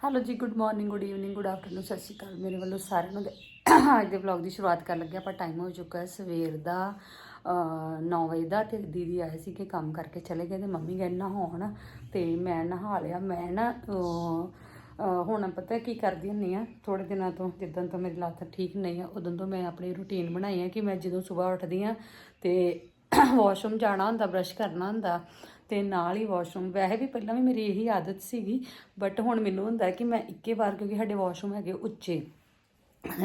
Hello ਜੀ good morning good evening good afternoon ਸਤਿ ਸ਼੍ਰੀ ਅਕਾਲ ਮੇਰੇ ਵੱਲੋਂ ਸਾਰਿਆਂ ਨੂੰ ਅੱਜ ਦੇ ਵਲੌਗ ਦੀ ਸ਼ੁਰੂਆਤ ਕਰਨ ਲੱਗੇ ਆਪਾਂ ਟਾਈਮ ਹੋ ਚੁੱਕਾ ਹੈ ਸਵੇਰ ਦਾ 9 ਵਜੇ ਦਾ ਤੇ ਦੀਦੀ ਆਏ ਸੀ ਕਿ ਕੰਮ ਕਰਕੇ ਚਲੇ ਗਏ ਤੇ ਮੰਮੀ ਗਏ ਨਹਾਉਣ ਤੇ ਮੈਂ ਨਹਾ ਲਿਆ, ਮੈਂ ਨਾ ਹੁਣ ਪਤਾ ਕੀ ਕਰਦੀ ਹੁੰਨੀ ਆ ਥੋੜੇ ਦਿਨਾਂ ਤੋਂ ਜਿੱਦਾਂ ਤੋਂ ਮੇਰੀ ਲੱਤ ਠੀਕ ਨਹੀਂ ਆ, ਉਦੋਂ ਤੋਂ ਮੈਂ ਆਪਣੀ ਰੁਟੀਨ ਬਣਾਈ ਆ ਕਿ ਮੈਂ ਜਦੋਂ ਸਵੇਰ ਉੱਠਦੀ ਆ ਤੇ ਵਾਸ਼ਰੂਮ ਜਾਣਾ ਹੁੰਦਾ ਬ੍ਰਸ਼ ਕਰਨਾ ਹੁੰਦਾ ਤੇ ਨਾਲ ਹੀ ਵਾਸ਼ਰੂਮ ਵੈਸੇ ਵੀ ਪਹਿਲਾਂ ਵੀ ਮੇਰੀ ਇਹੀ ਆਦਤ ਸੀਗੀ ਬਟ ਹੁਣ ਮੈਨੂੰ ਹੁੰਦਾ ਕਿ ਮੈਂ ਇੱਕੇ ਵਾਰ, ਕਿਉਂਕਿ ਸਾਡੇ ਵਾਸ਼ਰੂਮ ਹੈਗੇ ਉੱਚੇ,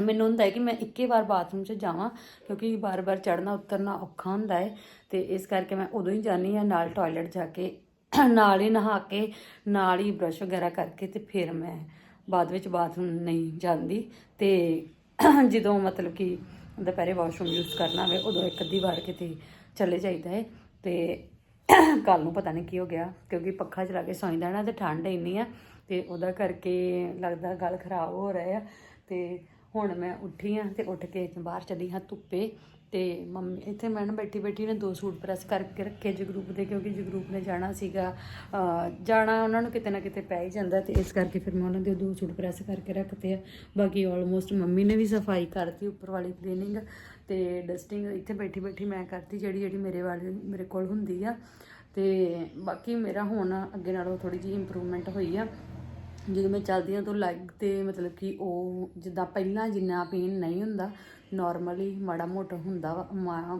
ਮੈਨੂੰ ਹੁੰਦਾ ਹੈ ਕਿ ਮੈਂ ਇੱਕੇ ਵਾਰ ਬਾਥਰੂਮ 'ਚ ਜਾਵਾਂ, ਕਿਉਂਕਿ ਬਾਰ-ਬਾਰ ਚੜਨਾ ਉਤਰਨਾ ਔਖਾ ਹੁੰਦਾ ਹੈ। ਤੇ ਇਸ ਕਰਕੇ ਮੈਂ ਉਦੋਂ ਹੀ ਜਾਂਦੀ ਆ ਨਾਲ ਟਾਇਲਟ ਜਾ ਕੇ, ਨਾਲ ਹੀ ਨਹਾ ਕੇ, ਨਾਲ ਹੀ ਬ੍ਰਸ਼ ਵਗੈਰਾ ਕਰਕੇ ਤੇ ਫਿਰ ਮੈਂ ਬਾਅਦ ਵਿੱਚ ਬਾਥਰੂਮ ਨਹੀਂ ਜਾਂਦੀ। ਤੇ ਜਦੋਂ ਮਤਲਬ ਕਿ ਦੁਪਹਿਰੇ ਵਾਸ਼ਰੂਮ ਯੂਜ਼ ਕਰਨਾ ਹੋਵੇ, ਉਦੋਂ ਇੱਕ ਅੱਧੀ ਵਾਰ ਕਿਤੇ ਚਲੇ ਜਾਈਦਾ ਹੈ। ਤੇ ਕੱਲ ਨੂੰ ਪਤਾ ਨਹੀਂ ਕੀ ਹੋ ਗਿਆ, ਕਿਉਂਕਿ ਪੱਖਾ ਚਲਾ ਕੇ ਸੌਂਦਾ ਨਾ ਤੇ ਠੰਡ ਇੰਨੀ ਆ ਤੇ ਉਹਦਾ ਕਰਕੇ ਲੱਗਦਾ ਗੱਲ ਖਰਾਬ ਹੋ ਰਿਹਾ ਆ ਤੇ ਹੁਣ ਮੈਂ ਉੱਠੀ ਆ ਤੇ ਉੱਠ ਕੇ ਬਾਹਰ ਚਲੀ ਹਾਂ ਧੁੱਪੇ ਤੇ ਮੰਮੀ, ਇੱਥੇ ਮੈਂ ਨਾ ਬੈਠੀ ਬੈਠੀ ਨੇ ਦੋ ਸੂਟ ਪ੍ਰੈਸ ਕਰਕੇ ਰੱਖੇ ਜਗਰੂਪ ਦੇ, ਕਿਉਂਕਿ ਜਗਰੂਪ ਨੇ ਜਾਣਾ ਸੀਗਾ ਜਾਣਾ ਉਹਨਾਂ ਨੂੰ ਕਿਤੇ ਨਾ ਕਿਤੇ ਪੈ ਹੀ ਜਾਂਦਾ ਤੇ ਇਸ ਕਰਕੇ ਫਿਰ ਮੈਂ ਉਹਨਾਂ ਦੇ ਦੋ ਸੂਟ ਪ੍ਰੈਸ ਕਰਕੇ ਰੱਖਤੇ ਆ। ਬਾਕੀ ਆਲਮੋਸਟ ਮੰਮੀ ਨੇ ਵੀ ਸਫ਼ਾਈ ਕਰਤੀ ਉੱਪਰ ਵਾਲੀ ਕਲੀਨਿੰਗ ਤੇ ਡਸਟਿੰਗ ਇੱਥੇ ਬੈਠੀ ਬੈਠੀ ਮੈਂ ਕਰਤੀ ਜਿਹੜੀ ਜਿਹੜੀ ਮੇਰੇ ਵਾਲੀ ਮੇਰੇ ਕੋਲ ਹੁੰਦੀ ਆ। ਤੇ ਬਾਕੀ ਮੇਰਾ ਹੁਣ ਅੱਗੇ ਨਾਲੋਂ ਥੋੜੀ ਜਿਹੀ ਇੰਪਰੂਵਮੈਂਟ ਹੋਈ ਆ। ਜਦੋਂ ਮੈਂ ਚੱਲਦੀ ਹਾਂ ਤਾਂ ਲੱਗ ਤੇ ਮਤਲਬ ਕਿ ਉਹ ਜਿੱਦਾਂ ਪਹਿਲਾਂ ਜਿੰਨਾ ਪੇਨ ਨਹੀਂ ਹੁੰਦਾ ਨਾਰਮਲੀ ਮਾੜਾ ਮੋਟਾ ਹੁੰਦਾ ਵਾ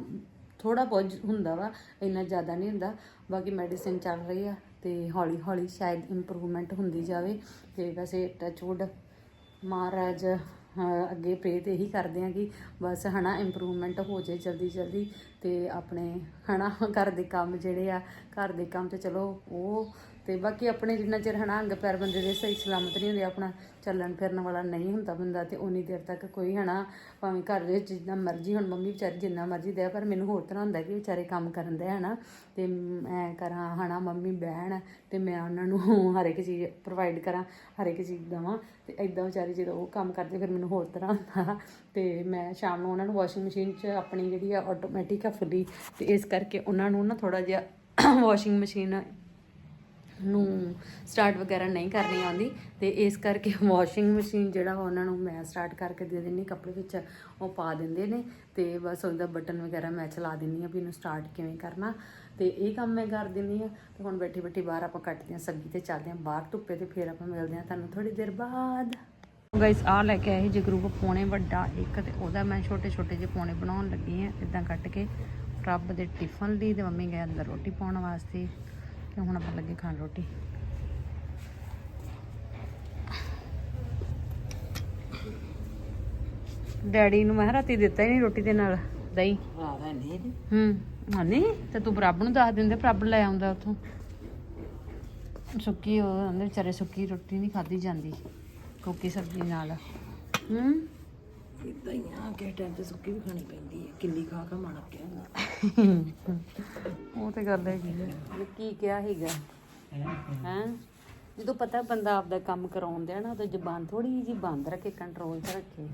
ਥੋੜਾ ਬਹੁਤ ਹੁੰਦਾ ਵਾ, ਇੰਨਾ ਜ਼ਿਆਦਾ ਨਹੀਂ ਹੁੰਦਾ। ਬਾਕੀ ਮੈਡੀਸਿਨ ਚੱਲ ਰਹੀ ਆ ਤੇ ਹੌਲੀ ਹੌਲੀ ਸ਼ਾਇਦ ਇੰਪਰੂਵਮੈਂਟ ਹੁੰਦੀ ਜਾਵੇ। ਤੇ ਵੈਸੇ ਟਚਵੁੱਡ ਮਹਾਰਾਜ ਅੱਗੇ ਪ੍ਰੇ ਤੇ ਇਹੀ ਕਰਦੇ ਆ ਕਿ ਬਸ ਹਨਾ ਇੰਪਰੂਵਮੈਂਟ ਹੋ ਜਾਏ ਜਲਦੀ ਜਲਦੀ ਤੇ ਆਪਣੇ ਹਨਾ, ਘਰ ਦੇ ਕੰਮ ਜਿਹੜੇ ਆ, ਘਰ ਦੇ ਕੰਮ ਤੇ ਚਲੋ, ਉਹ ਤੇ ਬਾਕੀ ਆਪਣੇ ਜਿੰਨਾ ਚਿਰ ਹਨਾ ਅੰਗ ਪੈਰ ਬੰਦੇ ਦੇ ਸਹੀ ਸਲਾਮਤ ਨਹੀਂ ਹੁੰਦੇ, ਆਪਣਾ ਚੱਲਣ ਫਿਰਨ ਵਾਲਾ ਨਹੀਂ ਹੁੰਦਾ ਬੰਦਾ ਤੇ ਉਨੀ ਦੇਰ ਤੱਕ ਕੋਈ ਹਨਾ ਭਾਵੇਂ ਘਰ ਦੇ ਵਿੱਚ ਜਿੰਨਾ ਮਰਜ਼ੀ ਹੁਣ ਮੰਮੀ ਵਿਚਾਰੀ ਜਿੰਨਾ ਮਰਜ਼ੀ ਦੇ ਪਰ ਮੈਨੂੰ ਹੋਰ ਤਰ੍ਹਾਂ ਹੁੰਦਾ ਕਿ ਵਿਚਾਰੇ ਕੰਮ ਕਰਨ ਦੇ ਹਨਾ ਤੇ ਮੈਂ ਕਰਾਂ ਹਨਾ ਮੰਮੀ ਬਹਿਣ ਤੇ ਮੈਂ ਉਹਨਾਂ ਨੂੰ ਹਰ ਇੱਕ ਚੀਜ਼ ਪ੍ਰੋਵਾਈਡ ਕਰਾਂ, ਹਰ ਇੱਕ ਚੀਜ਼ ਦਵਾਂ ਤੇ ਐਦਾਂ ਵਿਚਾਰੇ ਜਦੋਂ ਉਹ ਕੰਮ ਕਰਦੇ ਫਿਰ ਮੈਨੂੰ ਹੋਰ ਤਰ੍ਹਾਂ ਹੁੰਦਾ ਤੇ ਮੈਂ ਸ਼ਾਮ ਨੂੰ ਉਹਨਾਂ ਨੂੰ ਵਾਸ਼ਿੰਗ ਮਸ਼ੀਨ 'ਚ ਆਪਣੀ ਜਿਹੜੀ ਆ ਆਟੋਮੈਟਿਕ ਆ ਫੁੱਲੀ ਤੇ ਇਸ ਕਰਕੇ ਉਹਨਾਂ ਨੂੰ ਨਾ ਥੋੜਾ ਜਿਹਾ ਵਾਸ਼ਿੰਗ ਮਸ਼ੀਨ ਨੂੰ ਸਟਾਰਟ ਵਗੈਰਾ ਨਹੀਂ ਕਰਨੀ ਆਉਂਦੀ, ਤੇ ਇਸ ਕਰਕੇ ਵਾਸ਼ਿੰਗ ਮਸ਼ੀਨ ਜਿਹੜਾ ਵਾ ਉਹਨਾਂ ਨੂੰ ਮੈਂ ਸਟਾਰਟ ਕਰਕੇ ਦੇ ਦਿੰਨੀ ਕੱਪੜੇ ਵਿੱਚ ਉਹ ਪਾ ਦਿੰਦੇ ਨੇ, ਤੇ ਬਸ ਉਹਦਾ ਬਟਨ ਵਗੈਰਾ ਮੈਂ ਚਲਾ ਦਿੰਨੀ ਆ ਵੀ ਇਹਨੂੰ ਸਟਾਰਟ ਕਿਵੇਂ ਕਰਨਾ। ਤੇ ਇਹ ਕੰਮ ਮੈਂ ਕਰ ਦਿੰਨੀ ਆ ਤੇ ਹੁਣ ਬੈਠੀ ਬੈਠੀ ਬਾਹਰ ਆਪਾਂ ਕੱਟਦੇ ਆ ਸੱਗੀ ਤੇ ਚੱਲਦੇ ਆ ਬਾਹਰ ਧੁੱਪੇ ਤੇ ਫਿਰ ਆਪਾਂ ਮਿਲਦੇ ਆ ਤੁਹਾਨੂੰ ਥੋੜੀ ਦੇਰ ਬਾਅਦ। ਗਾਇਸ ਆ ਲੈ ਕੇ ਆਏ ਜੀ ਗਰੂਪ ਪੌਣੇ ਵੱਡਾ ਇੱਕ ਤੇ ਉਹਦਾ ਮੈਂ ਛੋਟੇ ਛੋਟੇ ਜਿਹੇ ਪੌਣੇ ਬਣਾਉਣ ਲੱਗੀ ਆ ਇਦਾਂ ਕੱਟ ਕੇ ਰੱਬ ਦੇ ਟਿਫਨ ਲਈ ਤੇ ਮੰਮੀ ਗਏ ਅੰਦਰ ਰੋਟੀ ਪਾਉਣ ਵਾਸਤੇ। ਤੇ ਹੁਣ ਆਪਾਂ ਲੱਗੇ ਖਾਣ ਰੋਟੀ। ਡੈਡੀ ਨੂੰ ਮੈਂ ਰਾਤੀ ਦਿੱਤਾ ਹੀ ਨਹੀਂ ਰੋਟੀ ਦੇ ਨਾਲ ਦਹੀਂ। ਹਾਂ ਹੈ ਨਹੀਂ ਹੂੰ ਹਾਨੀ ਤੇ ਤੂੰ ਪ੍ਰਭ ਨੂੰ ਦੱਸ ਦਿੰਦੇ ਪ੍ਰਭ ਲੈ ਆਉਂਦਾ ਉਥੋਂ। ਸੁੱਕੀ ਉਹ ਉਹਦੇ ਵਿਚਾਰੇ ਸੁੱਕੀ ਰੋਟੀ ਨਹੀਂ ਖਾਦੀ ਜਾਂਦੀ ਕੋਕੀ ਸਬਜ਼ੀ ਨਾਲ। ਹੂੰ। ਇਦਾਂ ਹੀ ਆ ਕਿ ਟਾਈਮ ਤੇ ਸੁੱਕੀ ਵੀ ਖਾਣੀ ਪੈਂਦੀ ਹੈ ਕਿੰਨੀ ਖਾ ਖਾ ਮਣ ਗਿਆ ਉਹ ਤੇ ਗੱਲ ਹੈਗੀ ਹੈ ਕੀ ਕਿਹਾ ਸੀਗਾ? ਹੈਂ? ਜਦੋਂ ਪਤਾ ਬੰਦਾ ਆਪਦਾ ਕੰਮ ਕਰਾਉਂਦਾ ਹੈ ਨਾ ਤਾਂ ਜ਼ਬਾਨ ਥੋੜੀ ਜਿਹੀ ਬੰਦ ਰੱਖੇ ਕੰਟਰੋਲ 'ਚ ਰੱਖੇ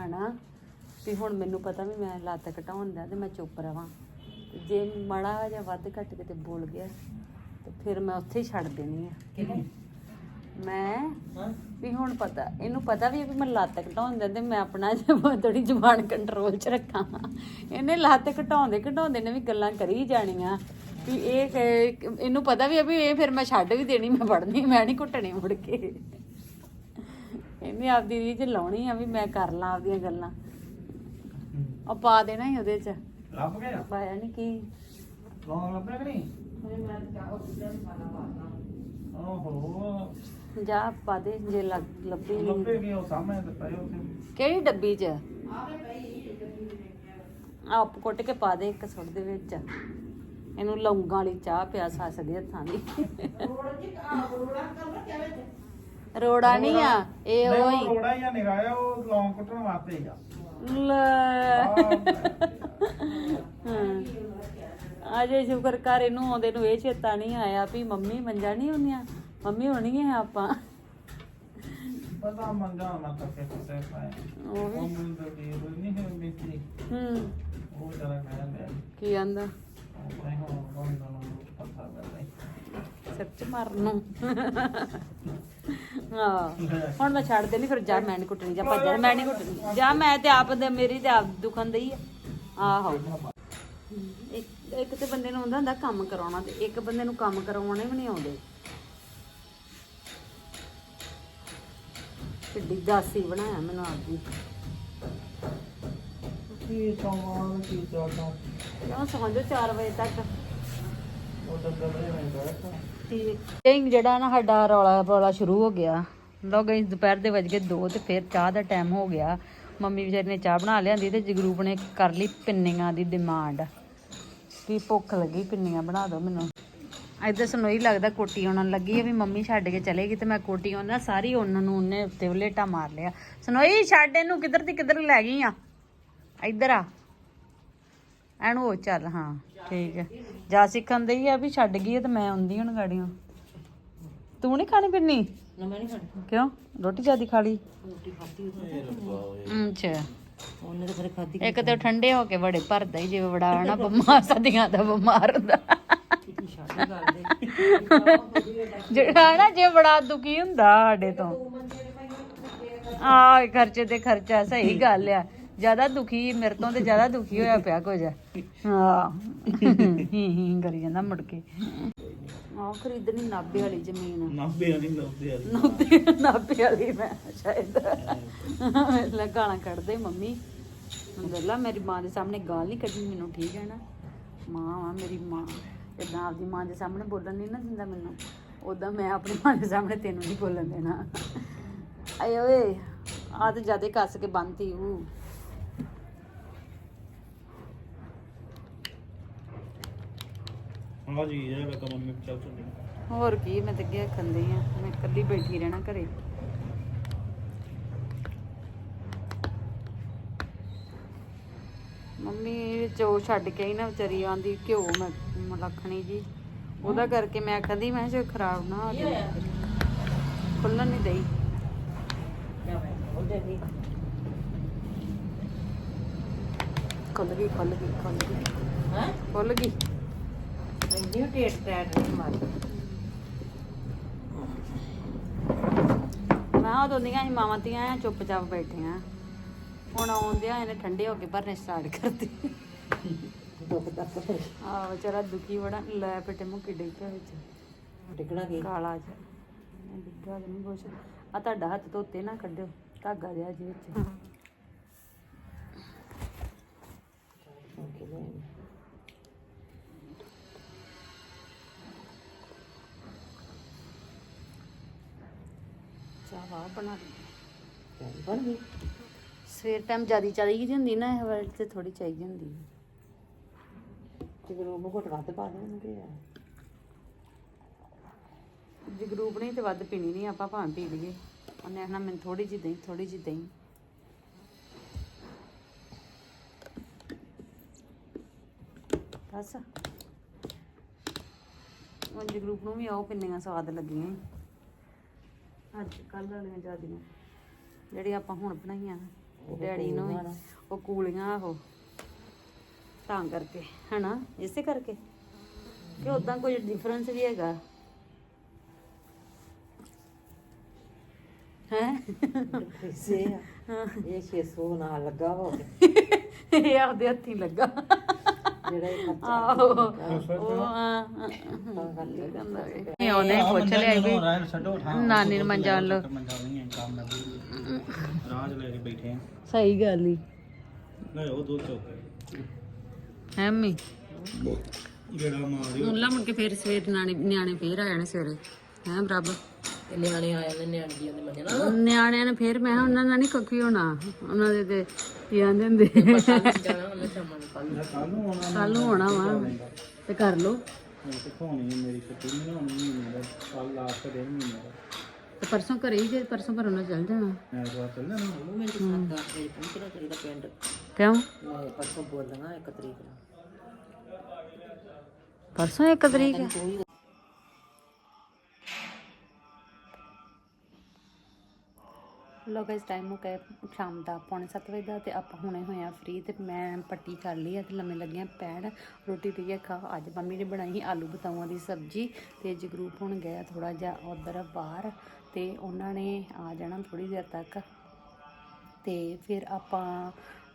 ਹਨਾ? ਤੇ ਹੁਣ ਮੈਨੂੰ ਪਤਾ ਵੀ ਮੈਂ ਲੱਤ ਘਟਾਉਣ ਦਾ ਤੇ ਮੈਂ ਚੁੱਪ ਰਵਾਂ। ਤੇ ਜੇ ਮਾੜਾ ਜਿਹਾ ਵੱਧ ਘੱਟ ਕੇ ਤੇ ਬੋਲ ਗਿਆ ਤੇ ਫਿਰ ਮੈਂ ਉੱਥੇ ਹੀ ਛੱਡ ਦੇਣੀ ਆ। ਮੈਂ? ਵੀ ਹੁਣ ਪਤਾ ਇਹਨੂੰ ਪਤਾ ਵੀ ਹੈ ਵੀ ਮੈਂ ਲੱਤ ਘਟਾਉਂਦਾ ਤੇ ਮੈਂ ਆਪਣਾ ਥੋੜੀ ਜ਼ੁਬਾਨ ਕੰਟਰੋਲ 'ਚ ਰੱਖਾਂ ਇਹਨੇ ਲੱਤ ਘਟਾਉਂਦੇ ਘਟਾਉਂਦੇ ਨੇ ਵੀ ਗੱਲਾਂ ਕਰੀ ਜਾਣੀਆਂ। ਵੀ ਇਹ ਇਹਨੂੰ ਪਤਾ ਵੀ ਹੈ ਵੀ ਇਹ ਫਿਰ ਮੈਂ ਛੱਡ ਵੀ ਦੇਣੀ ਮੈਂ ਪੜਨੀ ਮੈਂ ਨਹੀਂ ਘੁੱਟਣੀ ਮੁੜ ਕੇ। ਇਹਨੇ ਆਪਦੀ ਰੀਝ ਲਾਉਣੀ ਆ ਵੀ ਮੈਂ ਕਰ ਲਾਂ ਆਪਦੀਆਂ ਗੱਲਾਂ। ਆ ਪਾ ਦੇਣਾ ਹੀ ਉਹਦੇ 'ਚ। ਲੱਭ ਗਿਆ? ਪਾਇਆ ਨਹੀਂ ਕੀ? ਲੌਂਗ ਲੱਭਿਆ ਕਿ ਨਹੀਂ? ਓਹੋ। ਜਾ ਪਾ ਦੇ ਜੇ ਲੱਗ- ਲੱਭੀ ਨਹੀਂ ਲੱਭੇ ਉਹ ਸਾਹਮਣੇ ਤੇ ਪਏ ਉੱਥੇ। ਕਿਹੜੀ ਡੱਬੀ 'ਚ? ਆਪ ਕੁੱਟ ਕੇ ਪਾ ਦੇ ਇੱਕ ਸੁੱਟ ਦੇ ਵਿੱਚ। ਇਹਨੂੰ ਲੌਂਗਾਂ ਵਾਲੀ ਚਾਹ ਪਿਆ ਸੱਸ ਦੇ ਹੱਥਾਂ ਦੀ। ਰੋੜਾ ਨਹੀਂ ਆ ਇਹ ਨਹੀਂ, ਉਹ ਉਹ। ਹੀ ਰੋੜਾ ਹੀ ਆ ਨਿਗਾਇਆ ਉਹ ਲੌਂਗ ਕੁੱਟਣ ਵਾਸਤੇ ਹੀ ਆ। ਲੈ। ਆਹ, ਅਜੇ ਸ਼ੁਕਰ ਕਰ ਇਹਨੂੰ ਆਉਂਦੇ ਨੂੰ ਇਹ ਚੇਤਾ ਨਹੀਂ ਆਇਆ ਵੀ ਮੰਮੀ ਮੰਜਾ ਨਹੀਂ ਹੁੰਦੀਆਂ। ਮੰਮੀ ਹੋਣੀ ਹੈ ਆਪਾਂ। ਪਤਾ ਮੰਗਾ ਨਾ ਕਰਕੇ ਕਿਸੇ ਪਾਏ। ਉਹ ਵੀ। ਉਹ ਮੁੰਡ ਦੀ ਉਹ ਨਹੀਂ ਹੈ ਮਿਸਤਰੀ ਹੂੰ। ਉਹ ਜਰਾ ਕਹਿੰਦਾ ਕੀ ਆਂਦਾ? ਉਹ ਨਹੀਂ ਹੋ ਬੰਦਾ ਨਾ ਪਤਾ ਕਰਦਾ ਸਿਰ ਚ ਮਾਰਨ ਨੂੰ। ਹਾਂ। ਹੁਣ ਮੈਂ ਛੱਡ ਦੇਣੀ ਫਿਰ ਜਾ ਮੈਂ ਨਹੀਂ ਕੁੱਟਣੀ ਜਾ ਭੱਜ ਜਾ ਮੈਂ ਨਹੀਂ ਕੁੱਟਣੀ। ਜਾ ਮੈਂ ਤੇ ਆਪ ਦੇ ਮੇਰੀ ਤੇ ਆਪ ਦੁਖਣ ਦਈ ਆ। ਆਹੋ। ਇੱਕ ਤੇ ਬੰਦੇ ਨੂੰ ਹੁੰਦਾ ਹੁੰਦਾ ਕੰਮ ਕਰਾਉਣਾ ਤੇ ਇੱਕ ਬੰਦੇ ਨੂੰ ਕੰਮ ਕਰਾਉਣੇ ਵੀ ਨਹੀਂ ਆਉਂਦੇ। ਕਿੱਡੀ ਦਾਸੀ ਬਣਾਇਆ ਮੈਨੂੰ ਆਪ ਦੀ ਕੀ ਸਮਾਨ ਕੀ ਚਾਹਤਾ ਕਿਉਂ ਸਮਝੋ 4 ਵਜੇ ਤੱਕ। ਉਹ ਤਾਂ ਕਮਰੇ ਵਿੱਚ ਬੈਠਾ ਠੀਕ। ਜਿਹੜਾ ਨਾ ਸਾਡਾ ਰੌਲਾ ਰੌਲਾ ਸ਼ੁਰੂ ਹੋ ਗਿਆ ਲੋ ਗਈ ਦੁਪਹਿਰ ਦੇ ਵੱਜ ਗਏ 2 ਤੇ ਫਿਰ ਚਾਹ ਦਾ ਟਾਈਮ ਹੋ ਗਿਆ। ਮੰਮੀ ਵਿਚਾਰੀ ਨੇ ਚਾਹ ਬਣਾ ਲਿਆਂਦੀ ਤੇ ਜਗਰੂਪ ਨੇ ਕਰ ਲਈ ਪਿੰਨੀਆਂ ਦੀ ਡਿਮਾਂਡ ਵੀ ਭੁੱਖ ਲੱਗੀ ਪਿੰਨੀਆਂ ਬਣਾ ਦਿਓ ਮੈਨੂੰ। ਇੱਧਰ ਸਨੋਈ ਲੱਗਦਾ ਕੋਟੀ ਆਉਣ ਲੱਗੀ ਹੈ ਵੀ ਮੰਮੀ ਛੱਡ ਕੇ ਚਲੇਗੀ ਤੇ ਮੈਂ ਕੋਟੀ ਉਹਨਾਂ ਸਾਰੀ ਉਹਨਾਂ ਨੂੰ ਉਹਨੇ ਉੱਤੇ ਉਲੇਟਾ ਮਾਰ ਲਿਆ। ਸਨੋਈ ਛੱਡ ਇਹਨੂੰ ਕਿੱਧਰ ਦੀ ਕਿੱਧਰ ਲੈ ਗਈ ਆ? ਇੱਧਰ ਆ। ਐਨੂੰ ਉਹ ਚੱਲ ਹਾਂ ਠੀਕ ਹੈ। ਜਾ ਸਿੱਖਣ ਦਈ ਆ ਵੀ ਛੱਡ ਗਈ ਹੈ ਤੇ ਮੈਂ ਆਉਂਦੀ ਹੁਣ ਗਾੜੀਆਂ ਤੂੰ ਨਹੀਂ ਖਾਣੀ ਪਿੰਨੀ? ਨਾ ਮੈਂ ਨਹੀਂ ਖਾਣੀ। ਕਿਉਂ? ਰੋਟੀ ਜਿਆਦੀ ਖਾ ਲਈ? ਰੋਟੀ ਅੱਛਾ। ਉਹਨੇ ਤਾਂ ਫਿਰ ਇੱਕ ਤੇ ਠੰਡੇ ਹੋ ਕੇ ਬੜੇ ਭਰਦਾ ਹੀ ਜਿਵੇਂ ਬੜਾ ਹਨਾ ਬਿਮਾਰ ਸਦੀਆਂ ਦਾ ਬਿਮਾਰ ਹੁੰਦਾ। ਜਿਹੜਾ ਨਾ ਜੇ ਬੜਾ ਦੁਖੀ ਹੁੰਦਾ ਸਾਡੇ ਤੋਂ। ਆ ਖਰਚੇ ਤੇ ਖਰਚਾ ਸਹੀ ਗੱਲ ਆ। ਜ਼ਿਆਦਾ ਦੁਖੀ ਮੇਰੇ ਤੋਂ ਤੇ ਜ਼ਿਆਦਾ ਦੁਖੀ ਹੋਇਆ ਪਿਆ ਕੁਝ। ਹਾਂ। ਹੀ ਹੀ ਕਰੀ ਜਾਂਦਾ ਮੁੜ ਕੇ। ਆ ਖਰੀਦਣੀ ਨਾਬੇ ਵਾਲੀ ਜ਼ਮੀਨ ਨਾਬੇ ਨਹੀਂ ਨਾਬੇ ਵਾਲੀ। ਨਾਬੇ ਨਾਬੇ ਵਾਲੀ ਮੈਂ ਸ਼ਾਇਦ। ਲੈ ਗਾਲਾਂ ਕੱਢਦੇ ਮੰਮੀ। ਵੇਲਾ ਮੇਰੀ ਮਾਂ ਦੇ ਸਾਹਮਣੇ ਗਾਲ ਨਹੀਂ ਕੱਢਣੀ ਮੈਨੂੰ ਠੀਕ ਹੈ ਨਾ। ਮਾਂ ਵਾ ਮੇਰੀ ਮਾਂ। ਇਦਾਂ ਆਪਦੀ ਮਾਂ ਦੇ ਸਾਹਮਣੇ ਬੋਲਣ ਨਹੀਂ ਨਾ ਦਿੰਦਾ ਮੈਨੂੰ। ਉਦਾਂ ਮੈਂ ਆਪਣੀ ਮਾਂ ਦੇ ਸਾਹਮਣੇ ਤੈਨੂੰ ਨਹੀਂ ਬੋਲਣ ਦੇਣਾ। ਆਏ ਓਏ ਆ ਤੇ ਜਿਆਦੇ ਕੱਸ ਕੇ ਬੰਨਤੀ ਉਹ ਹਾਂ ਜੀ ਇਹ ਵੇ ਕਮਨ ਵਿੱਚ ਚੱਲ ਚੱਲੀ। ਹੋਰ ਕੀ ਮੈਂ ਤੇ ਅੱਗੇ ਖੰਦੀ ਆ ਮੈਂ ਇਕੱਲੀ ਬੈਠੀ ਰਹਿਣਾ ਘਰੇ। ਮੰਮੀ ਚੋ ਛੱਡ ਕੇ ਹੀ ਨਾ ਵਿਚਾਰੀ ਆਂਦੀ ਘਿਓ ਮੈਂ ਮਲਖਣੀ ਜੀ। ਉਹਦਾ ਕਰਕੇ ਮੈਂ ਕਹਿੰਦੀ ਮੈਂ ਜੇ ਖਰਾਬ ਨਾ ਹੋ ਜਾਵੇ। ਖੁੱਲਣ ਨਹੀਂ ਦਈ। ਖੁੱਲ ਗਈ ਖੁੱਲ ਗਈ ਖੁੱਲ ਗਈ ਹਾਂ? ਖੁੱਲ ਗਈ ਇੰਨੀ ਟੇਟ ਟੈਟ ਨਹੀਂ ਮਾਰੀ। ਮੈਂ ਉਹ ਦੋਨੀਆਂ ਹੀ ਮਾਵਾਂ ਧੀਆਂ ਆ ਚੁੱਪਚਾਪ ਬੈਠੀਆਂ। ਹੁਣ ਆਉਂਦਿਆਂ ਇਹਨੇ ਠੰਡੇ ਹੋ ਕੇ ਭਰਨੇ ਸਟਾਰਟ ਕਰਤੇ। ਦੁੱਖ ਦਾ ਫਿਰ। ਆ ਵਿਚਾਰਾ ਦੁਖੀ ਬੜਾ ਲੈ ਪਿੱਟੇ ਮੁੱਕੀ ਡਿੱਗ ਪਿਆ ਵਿੱਚ। ਟਿਕਣਾ ਕੀ? ਕਾਲਾ ਜਿਹਾ। ਇਹਨੇ ਡਿੱਗਾ ਤੇ ਨਹੀਂ ਕੁਛ। ਆ ਤੁਹਾਡਾ ਹੱਥ ਧੋਤੇ ਨਾ ਕੱਢਿਓ ਧਾਗਾ ਜਿਹਾ ਜੀ ਵਿੱਚ। ਚਾਹ ਵਾਹ ਬਣਾ ਲਈ। ਬਣ ਗਈ? ਸਵੇਰ ਟਾਈਮ ਜ਼ਿਆਦਾ ਚਾਹੀਦੀ ਹੁੰਦੀ ਨਾ ਇਹ ਵੇਲੇ ਤੇ ਥੋੜੀ ਚਾਹੀਦੀ ਹੁੰਦੀ। ਹੈ। ਉਹਨੂੰ ਘਟ ਵੱਧ ਪਾ ਦੇਣਗੇ ਆ। ਜਗਰੂਪ ਨੇ ਤੇ ਵੱਧ ਪੀਣੀ ਨਹੀਂ ਆਪਾਂ ਭਾਵੇਂ ਪੀ ਲਈਏ। ਉਹਨੇ ਆਖਣਾ ਮੈਨੂੰ ਥੋੜੀ ਜਿਹੀ ਦਹੀਂ ਥੋੜੀ ਜਿਹੀ ਦਹੀਂ। ਬਸ। ਉਹ ਜਗਰੂਪ ਨੂੰ ਵੀ ਆਓ ਕਿੰਨੀਆਂ ਸਵਾਦ ਲੱਗੀਆਂ। ਅੱਜ ਕੱਲ ਵਾਲੀਆਂ ਜਿਆਦੀਆਂ। ਜਿਹੜੀ ਆਪਾਂ ਹੁਣ ਬਣਾਈਆਂ। ਡੈਡੀ ਨੂੰ ਉਹ ਕੂਲੀਆਂ ਉਹ। ਤਾਂ ਕਰਕੇ ਹਨਾ? ਇਸੇ ਕਰਕੇ। ਕਿ ਉਦਾਂ ਕੋਈ ਡਿਫਰੈਂਸ ਵੀ ਹੈਗਾ। ਹੈ? ਆ। ਇਹ 600 ਨਾਲ ਲੱਗਾ ਵਾ ਇਹ ਆਪਦੇ ਹੱਥੀਂ ਲੱਗਾ। ਜਿਹੜਾ ਇਹ ਖਰਚਾ ਆਹੋ। ਉਹ ਆ। ਇਹ ਉਹਨੇ ਪੁੱਛ ਲਿਆ ਵੀ ਨਾਨੀ ਨੂੰ ਮੰਜਾ ਲੋ ਮੰਜਾ ਨਹੀਂ ਹੈ ਕੰਮ ਨਾ ਰਾਜ ਲੈ ਕੇ ਬੈਠੇ ਆ। ਸਹੀ ਗੱਲ ਹੀ ਲੈ ਉਹ ਦੋ ਚੌਕ। ਹੈ ਮੰਮੀ ਜਿਹੜਾ ਮਾਰਿਓ ਮੁੱਲਾ ਮੁੜ ਕੇ ਫੇਰ ਸਵੇਰ ਨਿਆਣੇ ਨਿਆਣੇ ਫੇਰ ਆ ਜਾਣੇ ਸਵੇਰੇ। ਹੈ ਬਰਾਬਰ। ਤੇ ਨਿਆਣੇ ਆ ਜਾਂਦੇ ਨਿਆਣੇ ਦੀ ਉਹਨੇ ਮੰਨਣਾ ਨਿਆਣਿਆਂ ਨੇ ਫੇਰ ਮੈਂ ਕਿਹਾ ਉਹਨਾਂ ਨਾਲ ਨਹੀਂ ਕੁੱਕੀ ਹੋਣਾ। ਉਹਨਾਂ ਦੇ ਤੇ ਕੀ ਆਂਦੇ ਹੁੰਦੇ। ਜਾਣਾ ਉਹਨੇ ਸ਼ਾਮਾਂ ਨੂੰ ਕੱਲ ਕੱਲ ਨੂੰ ਆਉਣਾ ਕੱਲ ਨੂੰ ਹੋਣਾ ਵਾ। ਤੇ ਕਰ ਲੋ ਮੈਂ ਤੇ ਹੈ ਮੇਰੀ ਛੁੱਟੀ ਨਹੀਂ ਹੋਣੀ ਕੱਲ ਲਾਸਟ ਤੇ ਪਰਸੋਂ ਘਰੇ ਹੀ ਜੇ ਪਰਸੋਂ ਘਰੋਂ ਨਾ ਚੱਲ ਜਾਣਾ। ਐਤਵਾਰ ਚੱਲ ਜਾਣਾ। ਉਹ ਮੈਨੂੰ ਸਾਦਾ ਇਹ ਪਹੁੰਚਣਾ ਚਾਹੀਦਾ ਪਿੰਡ। ਕਿਉਂ? ਮੈਂ ਪਰਸੋਂ ਬੋਲਣਾ ਇੱਕ ਤਰੀਕ ਨੂੰ। ਪਰਸੋਂ ਇੱਕ ਤਰੀਕ ਹੈ ਕੋਈ ਲੋ ਗਾਇਸ ਟਾਈਮ ਹੋ ਗਿਆ ਸ਼ਾਮ ਦਾ ਪੌਣੇ ਸੱਤ ਵਜੇ ਦਾ ਤੇ ਆਪਾਂ ਹੁਣੇ ਹੋਏ ਆ ਫ੍ਰੀ ਤੇ ਮੈਂ ਪੱਟੀ ਕਰ ਲਈ ਆ ਤੇ ਲੰਮੇ ਲੱਗੇ ਆ ਪੈਣ। ਰੋਟੀ ਪਈ ਆ ਖਾ ਅੱਜ ਮੰਮੀ ਨੇ ਬਣਾਈ ਸੀ ਆਲੂ ਬਤਾਊਆਂ ਦੀ ਸਬਜ਼ੀ ਤੇ ਜਗਰੂਪ ਹੁਣ ਗਿਆ ਥੋੜਾ ਜਿਹਾ ਉਧਰ ਬਾਹਰ ਤੇ ਉਹਨਾਂ ਨੇ ਆ ਜਾਣਾ ਥੋੜੀ ਦੇਰ ਤੱਕ। ਤੇ ਫਿਰ ਆਪਾਂ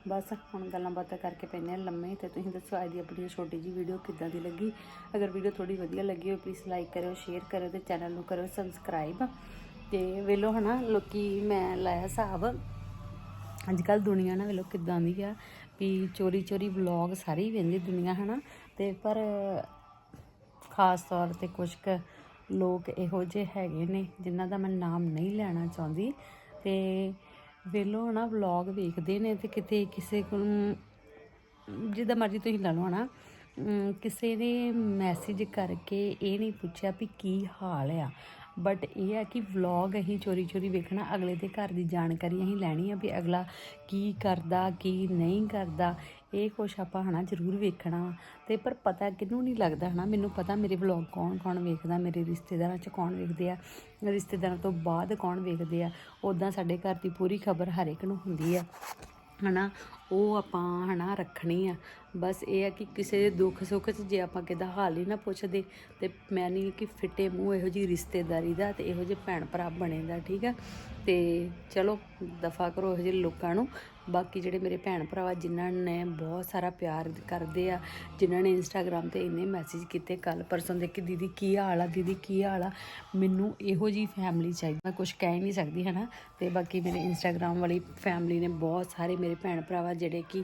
ਬਸ ਹੁਣ ਗੱਲਾਂ ਬਾਤਾਂ ਕਰਕੇ ਪੈਂਦੇ ਹਾਂ ਲੰਮੇ ਤੇ ਤੁਸੀਂ ਦੱਸੋ, ਅੱਜ ਦੀ ਆਪਣੀ ਛੋਟੀ ਜੀ ਵੀਡੀਓ ਕਿੱਦਾਂ ਦੀ ਲੱਗੀ? ਅਗਰ ਵੀਡੀਓ ਥੋੜੀ ਵਧੀਆ ਲੱਗੀ ਹੋਵੇ ਪਲੀਜ਼ ਲਾਈਕ ਕਰਿਓ ਸ਼ੇਅਰ ਕਰਿਓ ਤੇ ਚੈਨਲ ਨੂੰ ਕਰਿਓ ਸਬਸਕ੍ਰਾਈਬ ਤੇ ਵੇਲੋ ਹਨਾ, ਲੋਕੀ ਮੈਂ ਲਾਇਆ ਹਿਸਾਬ ਅੱਜ ਕੱਲ ਦੁਨੀਆ ਨਾ ਵੇਲੋ ਕਿੱਦਾਂ ਦੀ ਆ ਵੀ ਚੋਰੀ ਚੋਰੀ ਵਲੌਗ ਸਾਰੇ ਹੀ ਵੇਂਦੀ ਦੁਨੀਆ ਹਨਾ। ਤੇ ਪਰ ਖਾਸ ਤੌਰ ਤੇ ਕੁਝ ਕੁ ਲੋਕ ਇਹੋ ਜਿਹੇ ਹੈਗੇ ਨੇ ਜਿਨ੍ਹਾਂ ਦਾ ਮੈਂ ਨਾਮ ਨਹੀਂ ਲੈਣਾ ਚਾਹੁੰਦੀ। ਤੇ ਵੇਲੋ ਹਨਾ ਵਲੌਗ ਵੇਖਦੇ ਨੇ ਤੇ ਕਿਤੇ ਕਿਸੇ ਕੋਲ ਜਿੱਦਾਂ ਮਰਜ਼ੀ ਤੁਸੀਂ ਲਾ ਲਓ ਹਨਾ ਅਮ, ਕਿਸੇ ਨੇ ਮੈਸੇਜ ਕਰਕੇ ਇਹ ਨਹੀਂ ਪੁੱਛਿਆ ਵੀ ਕੀ ਹਾਲ ਆ। ਬਟ ਇਹ ਆ ਕਿ ਵਲੌਗ ਅਸੀਂ ਚੋਰੀ ਚੋਰੀ ਵੇਖਣਾ ਅਗਲੇ ਦੇ ਘਰ ਦੀ ਜਾਣਕਾਰੀ ਅਸੀਂ ਲੈਣੀ ਆ ਵੀ ਅਗਲਾ ਕੀ ਕਰਦਾ ਕੀ ਨਹੀਂ ਕਰਦਾ। ਇਹ ਕੁਛ ਆਪਾਂ ਹਨਾ ਜ਼ਰੂਰ ਵੇਖਣਾ ਤੇ ਪਰ ਪਤਾ ਕਿਹਨੂੰ ਨਹੀਂ ਲੱਗਦਾ ਹਨਾ, ਮੈਨੂੰ ਪਤਾ ਮੇਰੇ ਵਲੌਗ ਕੌਣ ਕੌਣ ਵੇਖਦਾ, ਮੇਰੇ ਰਿਸ਼ਤੇਦਾਰਾਂ ਚ ਕੌਣ ਵੇਖਦੇ ਆ, ਰਿਸ਼ਤੇਦਾਰਾਂ ਤੋਂ ਬਾਅਦ ਕੌਣ ਵੇਖਦੇ ਆ ਉਦਾਂ ਸਾਡੇ ਘਰ ਦੀ ਪੂਰੀ ਖਬਰ ਹਰ ਇੱਕ ਨੂੰ ਹੁੰਦੀ ਆ। ਹਨਾ, ਉਹ ਆਪਾਂ ਹਨਾ ਰੱਖਣੀ ਆ। ਬਸ ਇਹ ਆ ਕਿ ਕਿਸੇ ਦੇ ਦੁੱਖ ਸੁੱਖ 'ਚ ਜੇ ਆਪਾਂ ਕਿਦਾ ਹਾਲ ਹੀ ਨਾ ਪੁੱਛਦੇ ਤੇ ਮੈਂ ਨਹੀਂ ਕਿ ਫਿੱਟੇ ਮੂੰਹ ਇਹੋ ਜੀ ਰਿਸ਼ਤੇਦਾਰੀ ਦਾ ਤੇ ਇਹੋ ਜਿਹੇ ਭੈਣ ਭਰਾ ਬਣੇ ਦਾ, ਠੀਕ ਆ? ਤੇ ਚਲੋ, ਦਫਾ ਕਰੋ ਇਹੋ ਜਿਹੇ ਲੋਕਾਂ ਨੂੰ। ਬਾਕੀ ਜਿਹੜੇ ਮੇਰੇ ਭੈਣ ਭਰਾਵਾ ਜਿਨ੍ਹਾਂ ਨੇ ਬਹੁਤ ਸਾਰਾ ਪਿਆਰ ਕਰਦੇ ਆ, ਜਿਨ੍ਹਾਂ ਨੇ ਇੰਸਟਾਗ੍ਰam ਤੇ ਇੰਨੇ ਮੈਸੇਜ ਕੀਤੇ ਕੱਲ ਪਰਸੋਂ ਦੇ ਕਿ ਦੀਦੀ ਕੀ ਹਾਲ ਆ, ਦੀਦੀ ਕੀ ਹਾਲ ਆ? ਮੈਨੂੰ ਇਹੋ ਜੀ ਫੈਮਿਲੀ ਚਾਹੀਦੀ, ਮੈਂ ਕੁਝ ਕਹਿ ਨਹੀਂ ਸਕਦੀ ਹੈ ਨਾ ਤੇ ਬਾਕੀ ਮੇਰੇ ਇੰਸਟਾਗ੍ਰam ਵਾਲੀ ਫੈਮਿਲੀ ਨੇ ਬਹੁਤ ਸਾਰੇ ਮੇਰੇ ਭੈਣ ਭਰਾਵਾ ਜਿਹੜੇ ਕਿ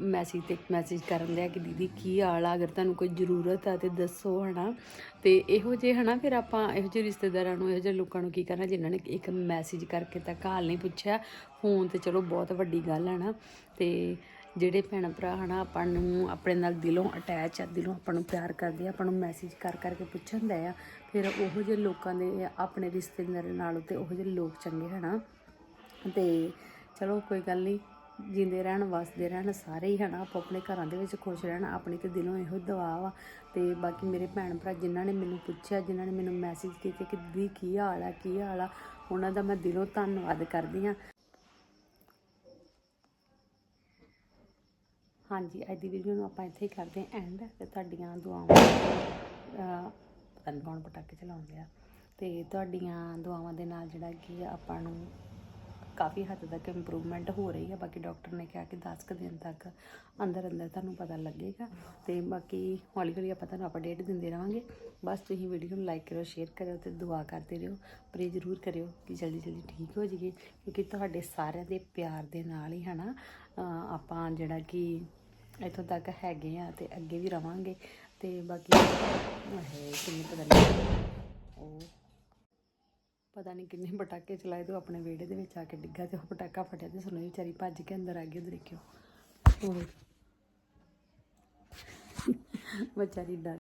ਮੈਸੇਜ ਤੇ ਮੈਸੇਜ ਕਰਨ ਲਿਆ ਕਿ ਦੀਦੀ ਕੀ ਹਾਲ ਆ? ਅਗਰ ਤੁਹਾਨੂੰ ਕੋਈ ਜ਼ਰੂਰਤ ਆ ਤੇ ਦੱਸੋ ਹਨਾ। ਤੇ ਇਹੋ ਜਿਹੇ ਹਨਾ, ਫਿਰ ਆਪਾਂ ਇਹੋ ਜਿਹੇ ਰਿਸ਼ਤੇਦਾਰਾਂ ਨੂੰ, ਇਹੋ ਜਿਹੇ ਲੋਕਾਂ ਨੂੰ ਕੀ ਕਰਨਾ? ਜਿਨ੍ਹਾਂ ਨੇ ਇੱਕ ਮੈਸੇਜ ਕਰਕੇ ਤੱਕ ਹਾਲ ਨਹੀਂ ਪੁੱਛਿਆ। ਫੋਨ ਤੇ ਚਲੋ ਬਹੁਤ ਵੱਡੀ ਗੱਲ ਹੈ ਨਾ। ਤੇ ਜਿਹੜੇ ਭੈਣ ਭਰਾ ਹਨਾ, ਆਪਾਂ ਨੂੰ ਆਪਣੇ ਨਾਲ ਦਿਲੋਂ ਅਟੈਚ ਆ, ਦਿਲੋਂ ਆਪਾਂ ਨੂੰ ਪਿਆਰ ਕਰਦੇ ਆ, ਆਪਾਂ ਨੂੰ ਮੈਸੇਜ ਕਰ ਕਰਕੇ ਪੁੱਛਣ ਦਾ ਆ, ਫਿਰ ਉਹੋ ਜਿਹੇ ਲੋਕਾਂ ਦੇ ਆਪਣੇ ਰਿਸ਼ਤੇਦਾਰਾਂ ਨਾਲੋਂ ਤੇ ਉਹੋ ਜਿਹੇ ਲੋਕ ਚੰਗੇ ਹਨਾ। ਤੇ ਚਲੋ ਕੋਈ ਗੱਲ ਨਹੀਂ ਜਿੰਦੇ ਰਹਿਣ, ਵਸਦੇ ਰਹਿਣ, ਸਾਰੇ ਹੀ ਹਨਾ, ਆਪੋ ਆਪਣੇ ਘਰਾਂ ਦੇ ਵਿੱਚ ਖੁਸ਼ ਰਹਿਣ, ਆਪਣੀ ਤੇ ਦਿਲੋਂ ਇਹੋ ਦੁਆ ਵਾ। ਤੇ ਬਾਕੀ ਮੇਰੇ ਭੈਣ ਭਰਾ ਜਿਨ੍ਹਾਂ ਨੇ ਮੈਨੂੰ ਪੁੱਛਿਆ, ਜਿਨ੍ਹਾਂ ਨੇ ਮੈਨੂੰ ਮੈਸੇਜ ਕੀਤੇ ਕਿ ਦੀ ਕੀ ਹਾਲ ਆ, ਕੀ ਹਾਲ ਆ? ਉਹਨਾਂ ਦਾ ਮੈਂ ਦਿਲੋਂ ਧੰਨਵਾਦ ਕਰਦੀ ਹਾਂ। ਹਾਂਜੀ, ਅੱਜ ਦੀ ਵੀਡੀਓ ਨੂੰ ਆਪਾਂ ਇੱਥੇ ਹੀ ਕਰਦੇ ਹਾਂ ਐਂਡ ਤੇ ਤੁਹਾਡੀਆਂ ਦੁਆਵਾਂ ਪਤਾ ਨਹੀਂ ਕੌਣ ਪਟਾਕੇ ਚਲਾਉਂਦੇ ਆ। ਤੇ ਤੁਹਾਡੀਆਂ ਦੁਆਵਾਂ ਦੇ ਨਾਲ ਜਿਹੜਾ ਕਿ ਆਪਾਂ ਨੂੰ ਕਾਫੀ ਹੱਦ ਤੱਕ ਇੰਪਰੂਵਮੈਂਟ ਹੋ ਰਹੀ ਹੈ। ਬਾਕੀ ਡਾਕਟਰ ਨੇ ਕਿਹਾ ਕਿ 10 ਕੁ ਦਿਨ ਤੱਕ ਅੰਦਰ ਅੰਦਰ ਤੁਹਾਨੂੰ ਪਤਾ ਲੱਗੇਗਾ। ਤੇ ਬਾਕੀ ਹੌਲੀ ਹੌਲੀ ਆਪਾਂ ਤੁਹਾਨੂੰ ਅਪਡੇਟ ਦਿੰਦੇ ਰਵਾਂਗੇ ਬਸ ਤੁਸੀਂ ਵੀਡੀਓ ਨੂੰ ਲਾਈਕ ਕਰੋ ਸ਼ੇਅਰ ਕਰਿਓ ਤੇ ਦੁਆ ਕਰਦੇ ਰਹੋ। ਪ੍ਰੇ ਜ਼ਰੂਰ ਕਰਿਓ ਕਿ ਜਲਦੀ ਜਲਦੀ ਠੀਕ ਹੋ ਜਾਈਏ। ਕਿਉਂਕਿ ਤੁਹਾਡੇ ਸਾਰਿਆਂ ਦੇ ਪਿਆਰ ਦੇ ਨਾਲ ਹੀ ਹਨਾ, ਅਹ ਆਪਾਂ ਜਿਹੜਾ ਕਿ ਇੱਥੋਂ ਤੱਕ ਹੈਗੇ ਆ ਤੇ ਅੱਗੇ ਵੀ ਰਵਾਂਗੇ। ਤੇ ਬਾਕੀ ਇਹ ਕਿੰਨੇ ਪਤਾ ਨਹੀਂ ਉਹ ਪਤਾ ਨਹੀਂ ਕਿੰਨੇ ਪਟਾਕੇ ਚਲਾਏ ਤੇ ਉਹ ਆਪਣੇ ਵਿਹੜੇ ਦੇ ਵਿੱਚ ਆ ਕੇ ਡਿੱਗਾ ਤੇ ਉਹ ਪਟਾਕਾ ਫਟਿਆ ਤੇ ਸੁਣੋ ਵਿਚਾਰੀ ਭੱਜ ਕੇ ਅੰਦਰ ਆ ਗਈ, ਉਧਰ ਦੇਖਿਓ। ਉਹ ਵਿਚਾਰੀ ਡਰ